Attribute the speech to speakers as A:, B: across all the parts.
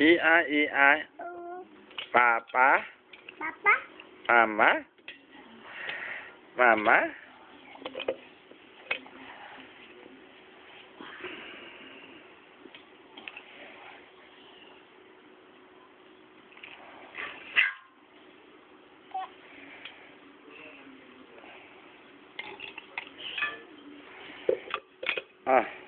A: I A I A.
B: Papa.
C: Papa. Mama. Mama. Ah.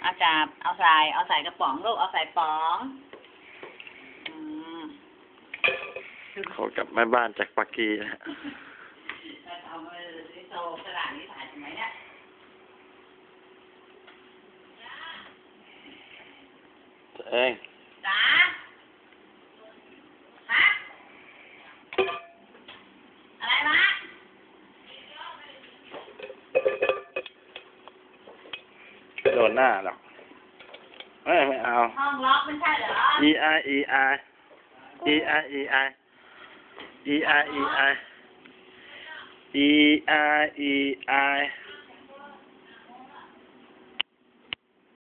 C: เอาจับ เอาใส่ เอาใส่กระป๋องลูก เอาใส่ป๋องอืม
A: เขากับแม่บ้านจากปากีนะฮะ
C: เราเอามาโตกระดาษนี้ถ่ายทำไมเนี่ย
A: ตัวเอง
C: จ๋าฮะอะไรวะ
A: โดนหน้าหรอกเอ้ยไม่เอา
C: ห้องล็อกไม่ใช่เหรอ
A: E I E I E I E I E I E I E I E I